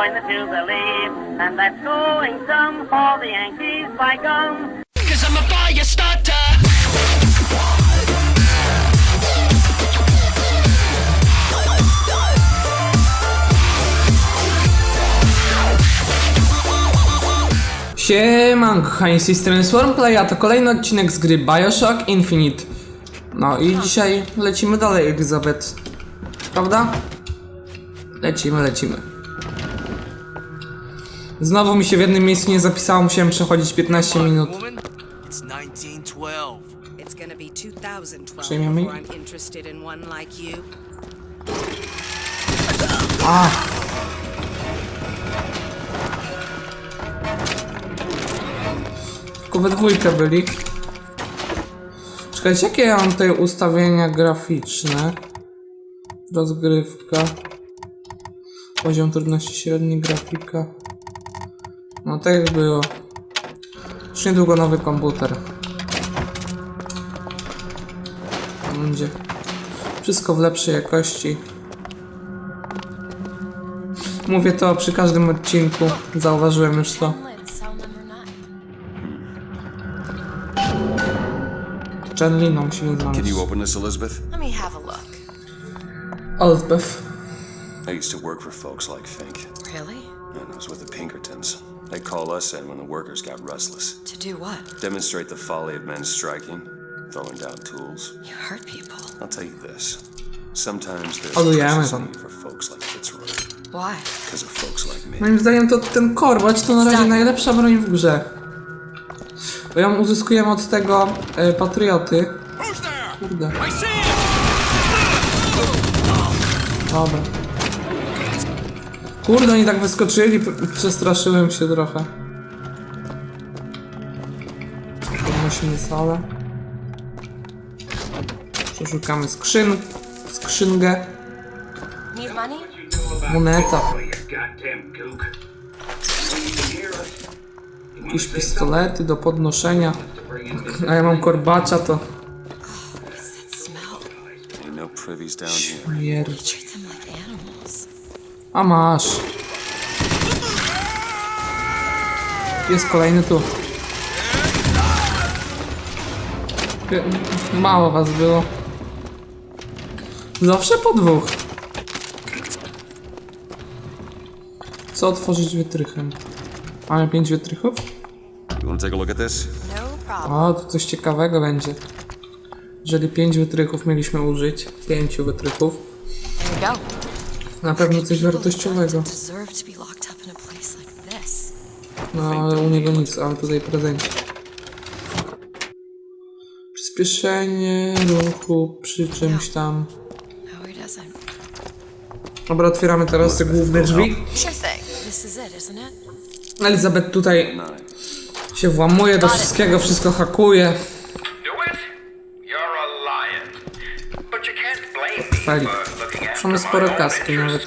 going to believe. And that's going some for the Yankees by gum. Cause I'm a fire starter. Z a to kolejny odcinek z gry Bioshock Infinite. No i dzisiaj lecimy dalej, Elizabeth. Prawda? Lecimy, lecimy. Znowu mi się w jednym miejscu nie zapisało, musiałem przechodzić 15 minut. It's 1912. It's gonna be 2012 Przyjmiemy? before I'm interested in one like you. Tylko we dwójkę byli. Czekajcie, jakie ja mam tutaj ustawienia graficzne? Rozgrywka. Poziom trudności średni, grafika. No tak jak było. Już niedługo nowy komputer. Będzie wszystko w lepszej jakości. Mówię to przy każdym odcinku. Zauważyłem już to. Chanliną musimy Can you znaleźć. open this, Elizabeth? Let me have a look. Elizabeth. I used to work for folks like Fink, They call us in when the workers got restless. To do what? Demonstrate the folly of men striking, throwing down tools. You hurt people. I'll tell you this. Sometimes there's Odujemy need for folks like Fitzroy, Why? because of folks like me. Moim zdaniem to ten korbacz to na razie najlepsza broń w grze. Bo ją uzyskujemy od tego e, patrioty. Kurde. Dobra. Kurde, oni tak wyskoczyli, przestraszyłem się trochę. Podnosimy salę. Przeszukamy skrzyn, skrzynkę. Moneta. Jakieś pistolety do podnoszenia. A ja mam korbacza, to no śmierć. A masz. Jest kolejny tu. Mało was było. Zawsze po dwóch. Co otworzyć wytrychem? Mamy pięć wytrychów? You want to take a look at this? No problem. O, tu coś ciekawego będzie. Jeżeli pięć wytrychów mieliśmy użyć, pięciu wytrychów, na pewno coś wartościowego. deserve to be locked up in a place like this. No, ale u niego nic, ale tutaj prezencie. Przyspieszenie ruchu przy czymś tam. No, he doesn't. Dobra, otwieramy teraz te główne drzwi. Isn't it? Elizabeth tutaj się włamuje do wszystkiego, wszystko hakuje. After Mamy my sporo kaski nawet.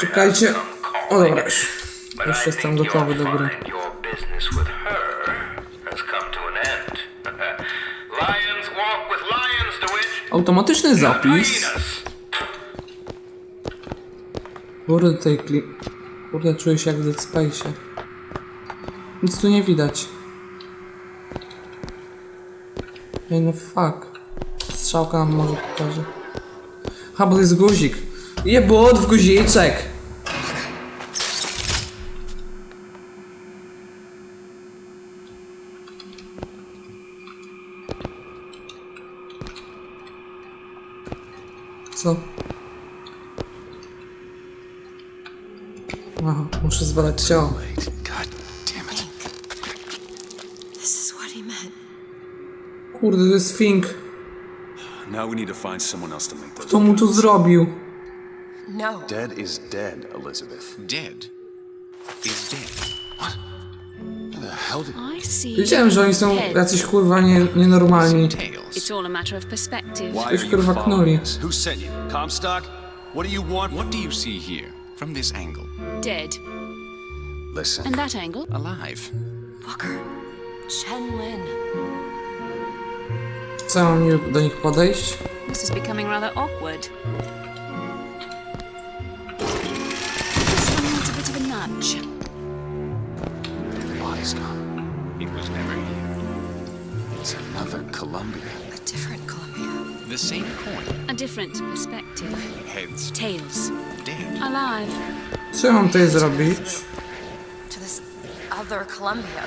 Czekajcie. O dobra, już. jestem gotowy do gry. Automatyczny zapis. Kurde, tutaj klip. Kurde, czuję się jak w Dead Space. Nic tu nie widać. Ej, no fuck. Strzałka nam może pokaże. Ha, bo to jest guzik. Jebut w guziczek! Co? Aha, muszę zbadać ciało. God damn it. This is what he meant. Kurde, to jest Fink. Now we need to find someone else to make those. Kto mu to zrobił? No. Dead is dead, Elizabeth. Dead? Is dead. What? The hell did... I see. Wiedziałem, że oni są jacyś kurwa nie, nienormalni. thoughts. It's all a matter of perspective. Why Już are you following us? Who sent you? Comstock? What do you want? What do you see here? From this angle. Dead. Listen. And that angle? Alive. Walker. Chen Lin. Chcę mam do nich podejść. This is becoming rather awkward. This one needs a bit of a nudge. The body's gone. It was never here. It's another Columbia. A different Columbia. The same coin. A different perspective. Heads Tails. dead. Alive. Co ja mam tutaj zrobić? To this other Columbia,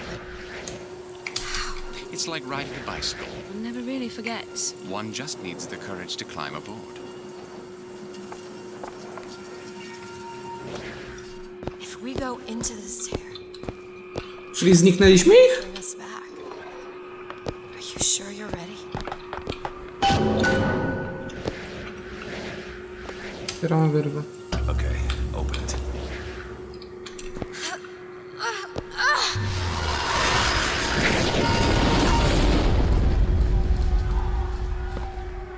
It's like riding a bicycle. One never really forgets. One just needs the courage to climb aboard. if we go into this tear, Czyli zniknęliśmy ich? Otwieramy wyrwę. Okay, open it.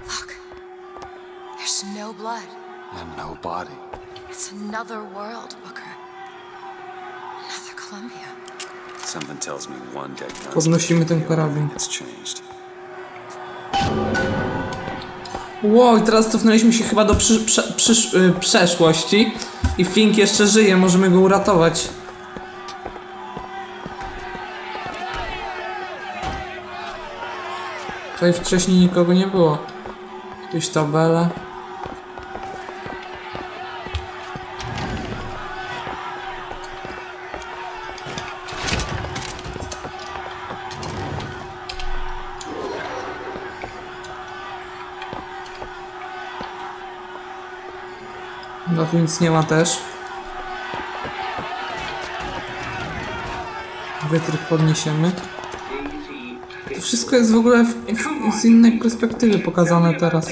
Look. There's no blood. And no body. It's another world, Booker. Another Columbia. Something tells me one dead gun's Podnosimy ten karabin. It's changed. Wow, teraz cofnęliśmy się chyba do przy, prze, przysz, y, przeszłości. I Fink jeszcze żyje, możemy go uratować. Tutaj wcześniej nikogo nie było. Jakieś tabele. Tu nic nie ma też. Wytrych podniesiemy. To wszystko jest w ogóle w, w, z innej perspektywy pokazane teraz.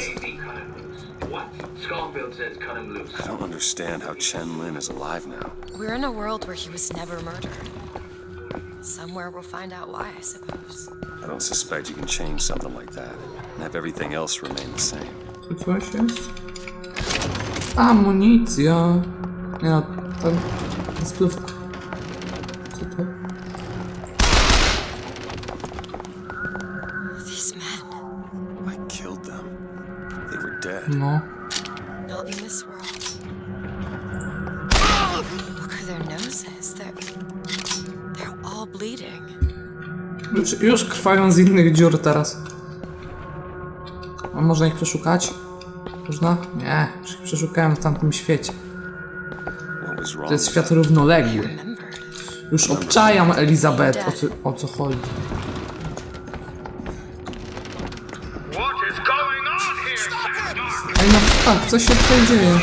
I don't understand how Chen Lin is alive now. We're in a world where he was never murdered. Somewhere we'll find out why, I suppose. I don't suspect you can change something like that and have everything else remain the same. Coś jest? Amunicja. Nie no, to. Co to? These men, I killed them. They were dead. No. not in this world. Look at their noses. They're. They're all bleeding. Już, już krwawią z innych dziur teraz. A można ich przeszukać? Można? Nie, już ich przeszukałem w tamtym świecie. To jest świat równoległy. Już obczajam Elizabeth, o co, o co chodzi. Ej no tak, co się tutaj dzieje?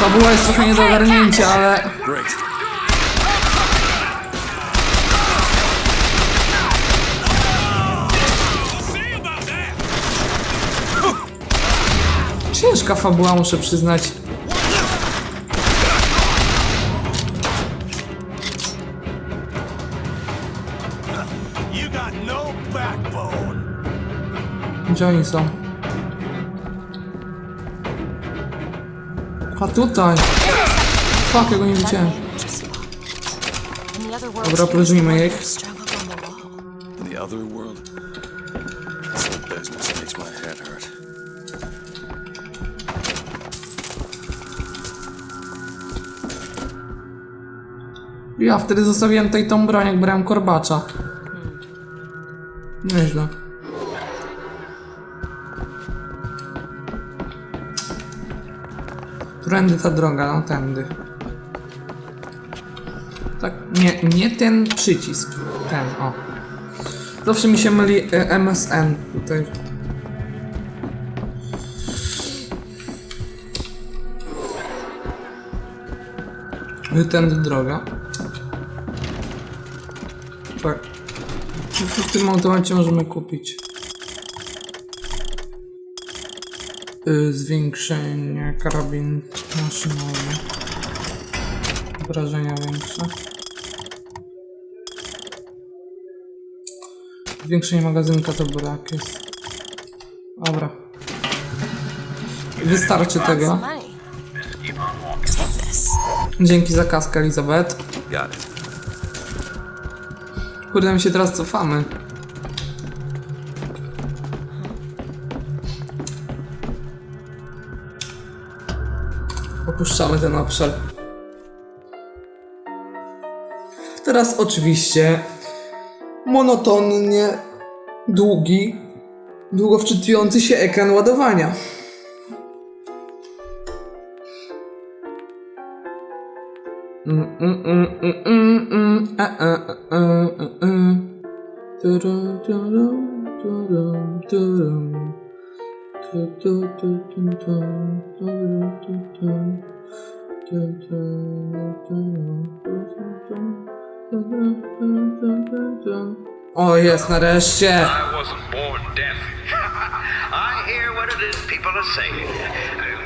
Fabuła jest trochę nie do ogarnięcia, ale... Ciężka fabuła, muszę przyznać. No. Gdzie oni są? A tutaj! Fuck, ja go nie widziałem. Dobra, próżnimy ich. The wall. In the other world, this whole business makes my head hurt. Ja wtedy zostawiłem tutaj tą broń, jak brałem korbacza. Nieźle. Którędy ta droga? No tędy. Tak, nie, nie ten przycisk. Ten, o. Zawsze mi się myli e, MSN tutaj. Tędy droga. Tak. W tym automacie możemy kupić. Y, zwiększenie karabin maszynowy. Obrażenia większe. Zwiększenie magazynka to brak jest. Dobra. Wystarczy tego. Dzięki za kaskę, Elizabeth. Got it. Kurde, my się teraz cofamy. Opuszczamy ten obszar. Teraz oczywiście monotonnie długi, długo wczytujący się ekran ładowania. Oh, o, jest nareszcie! I wasn't born deaf. I hear what it is people are saying.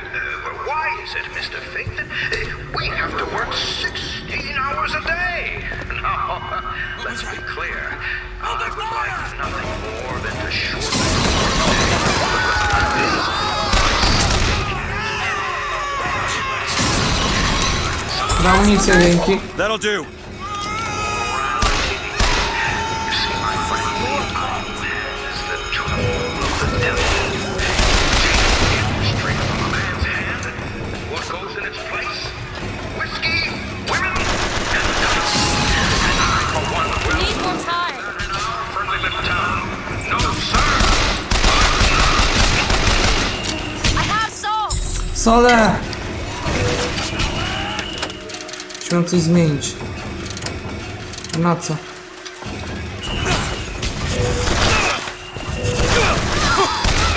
Is it, Mr. Fink, uh, we have to work 16 hours a day? No, let's be clear. I would like nothing more than to shorten Na amunicję dzięki. That'll do. Sole! Musimy coś zmienić. Na co?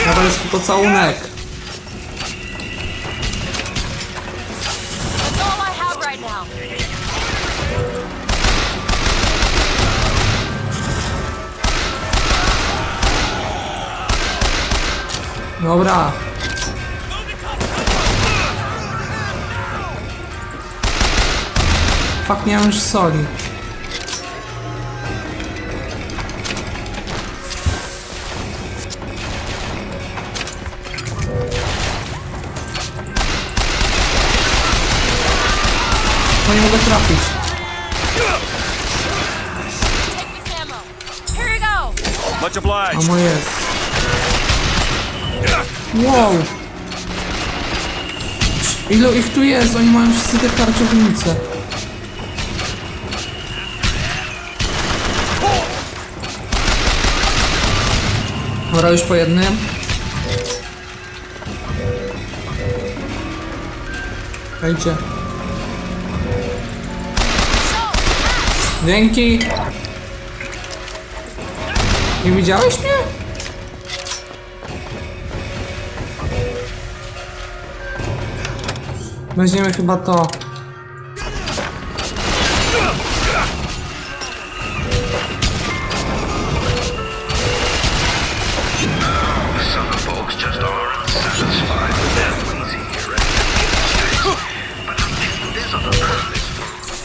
Kawalerski pocałunek. Dobra. Fakt, nie mam już soli. No nie mogę trafić. Much A obliged. moje jest. Wow! Ilu ich tu jest? Oni mają wszyscy te karczownice. Dobra, już po jednym. Hejcie. Dzięki! Nie widziałeś mnie? Weźmiemy chyba to.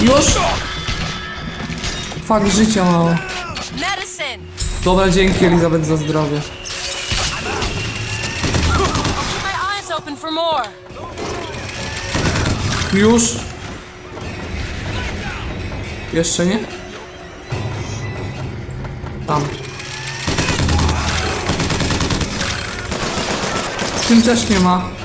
Już? Fuck, życia mało. Dobra, dzięki Elizabeth za zdrowie. Już? Jeszcze nie? Tam. Tym też nie ma.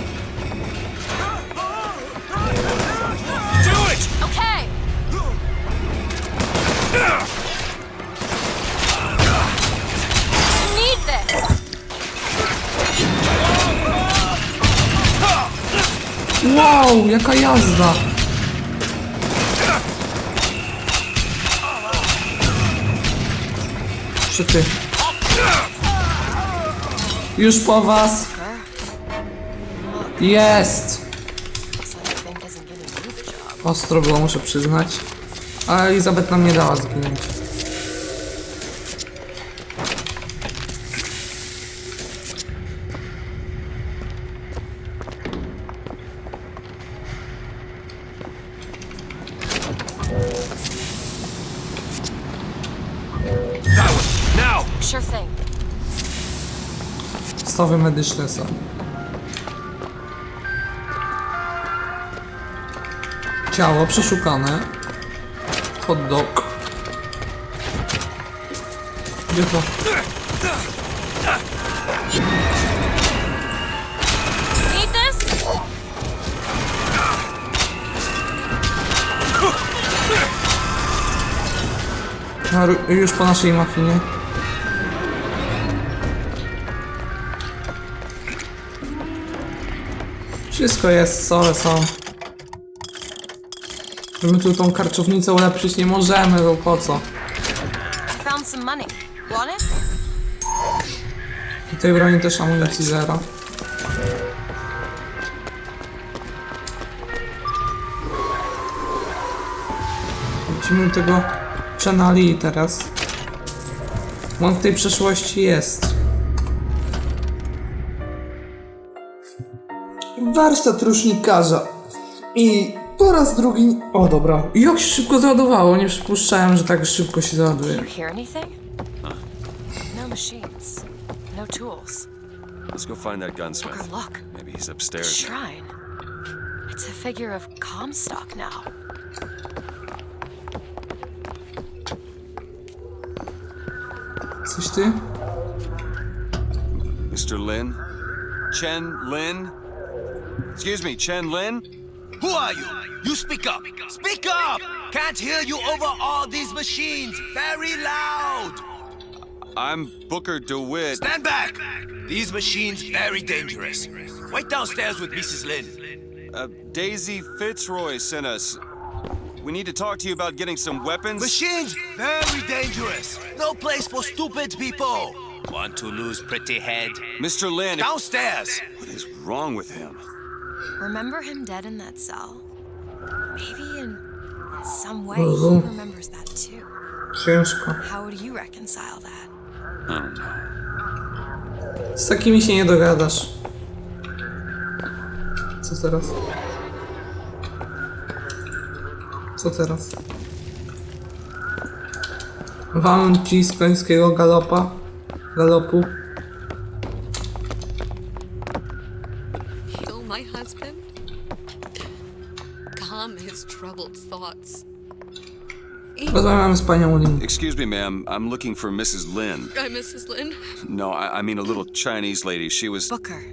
Wow, jaka jazda! Czy ty? Już po was! Jest! Ostro było, muszę przyznać. A Elizabeth nam nie dała zginąć. Stawy medyczne są. Ciało przeszukane. Hot dog. Gdzie to? A, już po naszej machinie. Wszystko jest, sole są. My tu tą karczownicę ulepszyć nie możemy, bo po co? I tej broni też amunicji zero. Widzimy tego Chenali teraz. On w tej przeszłości jest. Warsztat rusznikarza. I po raz drugi... O dobra. Jak się szybko załadowało, nie przypuszczałem, że tak szybko się załaduje. You hear anything? No machines. No tools. Let's go find that Booker, gunsmith. look. Maybe he's The upstairs. shrine. It's a figure of Comstock now. Coś ty? Mr. Lin? Chen Lin? Excuse me, Chen Lin? Who are you? You speak up. Speak up! Can't hear you over all these machines. Very loud. I'm Booker DeWitt. Stand back. These machines very dangerous. Wait downstairs with Mrs. Lin. Uh, Daisy Fitzroy sent us. We need to talk to you about getting some weapons. Machines very dangerous. No place for stupid people. Want to lose pretty head? Mr. Lin, Downstairs. what is wrong with him? Remember him dead in that cell? Maybe in, some way Mhm. he remembers that too. Ciężko. How would you reconcile that? Z takimi się nie dogadasz. Co teraz? Co teraz? Walnąć ci z końskiego galopa? Galopu? Troubled. Rozmawiam z panią Lin. Excuse me, ma'am. I'm looking for Mrs. Lin. I'm Mrs. Lynn. No, I, I mean a little Chinese lady. She was. Booker,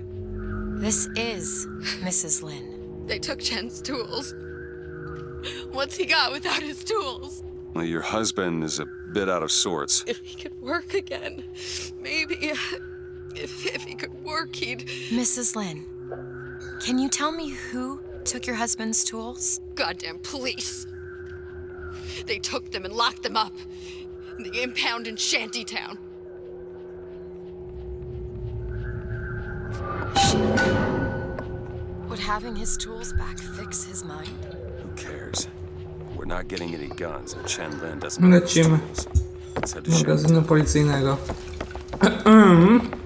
this is Mrs. Lin. They took Chen's tools. What's he got without his tools? Well, your husband is a bit out of sorts. If he could work again, maybe. Uh, if, if he could work, he'd. Mrs. Lin, can you tell me who took your husband's tools? Goddamn police. They took them and locked them up in the impound in Shantytown. Would having his tools back fix his mind? Who cares? We're not getting any guns, and Chen Lin doesn't have his Lecimy. tools. Let's head to magazynu policyjnego. Mm.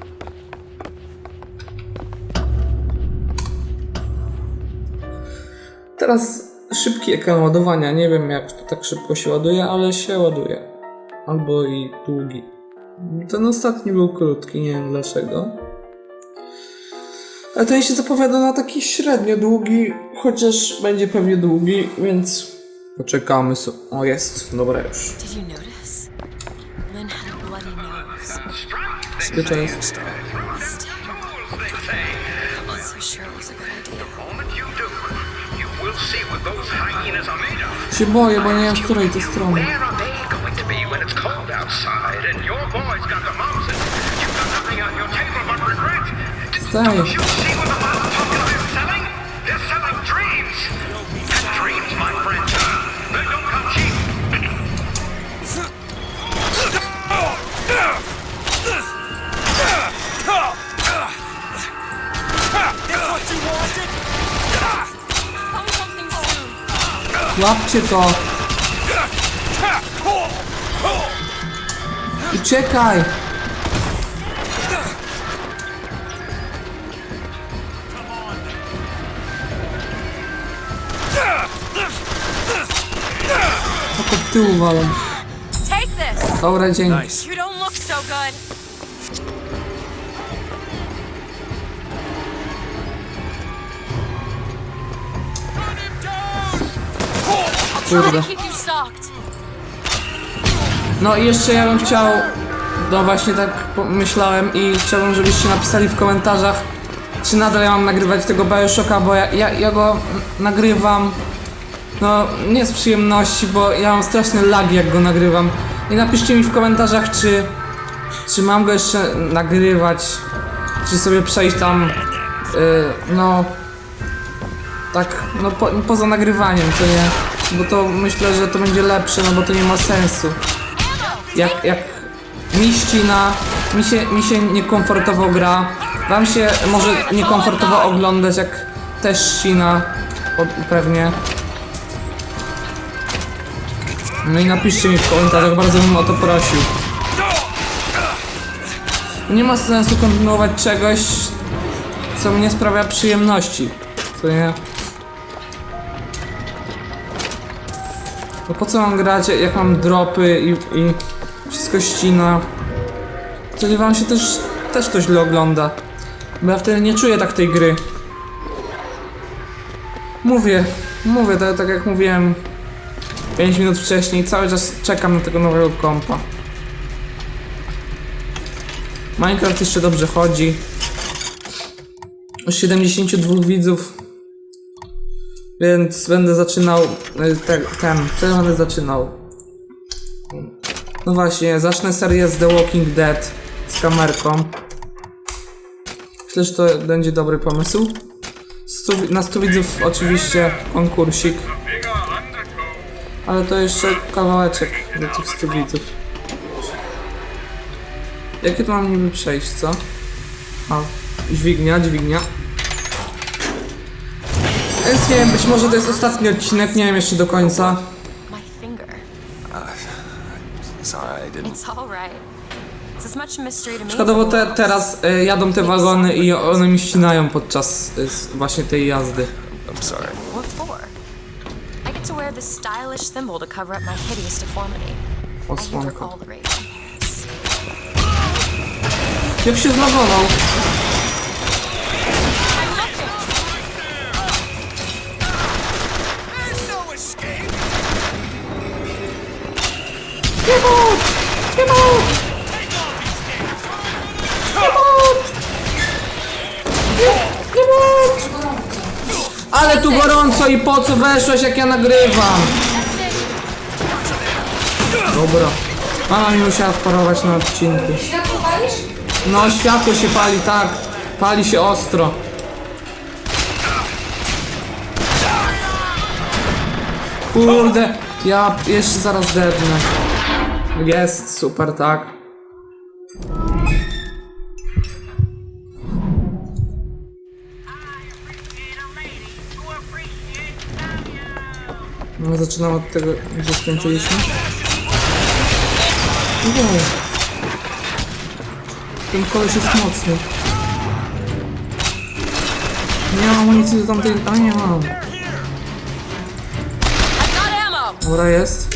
Teraz szybki ekran ładowania. Nie wiem jak to tak szybko się ładuje, ale się ładuje. Albo i długi. Ten ostatni był krótki, nie wiem dlaczego. Ale ten się zapowiada na taki średnio długi, chociaż będzie pewnie długi, więc poczekamy sobie. O jest, dobra już. Did you notice? Lin had a bloody nose. Się boję, bo nie wiem z której to strony. Where Łapcie to! Uciekaj! Tylko w tyłu walą. Dobra, dzięki. Nice. Kurde. No i jeszcze ja bym chciał, no właśnie tak pomyślałem i chciałbym, żebyście napisali w komentarzach, czy nadal ja mam nagrywać tego Bioshocka, bo ja, ja, ja go nagrywam, no nie z przyjemności, bo ja mam straszny lag jak go nagrywam. I napiszcie mi w komentarzach, czy, czy mam go jeszcze nagrywać, czy sobie przejść tam, y, no, tak, no po, poza nagrywaniem, co nie? Bo to myślę, że to będzie lepsze, no bo to nie ma sensu jak, jak mi ścina, mi się, mi się niekomfortowo gra, wam się może niekomfortowo oglądać, jak też ścina, pewnie. No i napiszcie mi w komentarzach, bardzo bym o to prosił. Nie ma sensu kontynuować czegoś, co mi nie sprawia przyjemności, co nie? No po co mam grać, jak mam dropy i, i wszystko ścina? Wtedy wam się też, też to źle ogląda. Bo ja wtedy nie czuję tak tej gry. Mówię, mówię, tak, tak jak mówiłem 5 minut wcześniej, cały czas czekam na tego nowego kompa. Minecraft jeszcze dobrze chodzi. Już 72 widzów więc będę zaczynał te, ten, ten będę zaczynał. No właśnie, zacznę serię z The Walking Dead z kamerką. Myślę, że to będzie dobry pomysł. 100, wi- na 100 widzów oczywiście konkursik. Ale to jeszcze kawałeczek do tych 100 widzów. Jakie to mam niby przejść, co? A, dźwignia, dźwignia. Nie wiem, być może to jest ostatni odcinek, nie wiem jeszcze do końca. Szkoda, bo te, teraz y, jadą te wagony i one mi ścinają podczas y, właśnie tej jazdy. I'm sorry. else. What for? I get to wear this stylish thimble to cover up my hideous deformity. I hate for Osłonka. all the rage. Jak się zlogował? Ale tu gorąco i po co weszłeś jak ja nagrywam? Dobra. Mama mi musiała wparować na odcinku. No, światło się pali, tak. Pali się ostro. Kurde, ja jeszcze zaraz dernę. Jest, super, tak. No, zaczynam od tego, gdzie skończyliśmy. Wow. Ten koleś jest mocny. Nie mam amunicji do tamtej... A nie mam. Dobra, jest.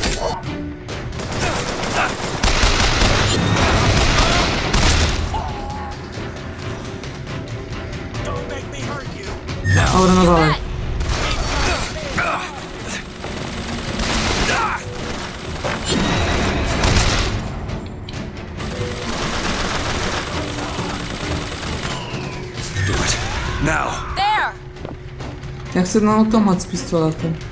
Dobra, no dalej. Do it. Now. There! Ja chcę na automat z pistoletem.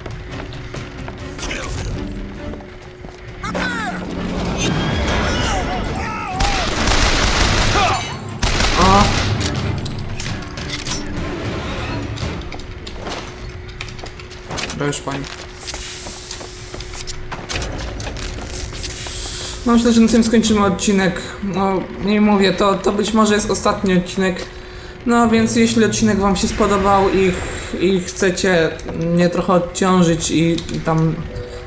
Już pani. No myślę, że na tym skończymy odcinek. No, nie mówię, to, to być może jest ostatni odcinek. No więc jeśli odcinek wam się spodobał i, i chcecie mnie trochę odciążyć i, i tam...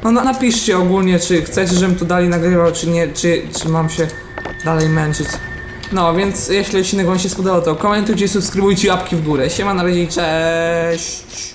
No na- napiszcie ogólnie, czy chcecie, żebym tu dalej nagrywał, czy nie, czy, czy mam się dalej męczyć. No, więc jeśli odcinek wam się spodobał, to komentujcie, subskrybujcie, łapki w górę. Siema, na razie cześć!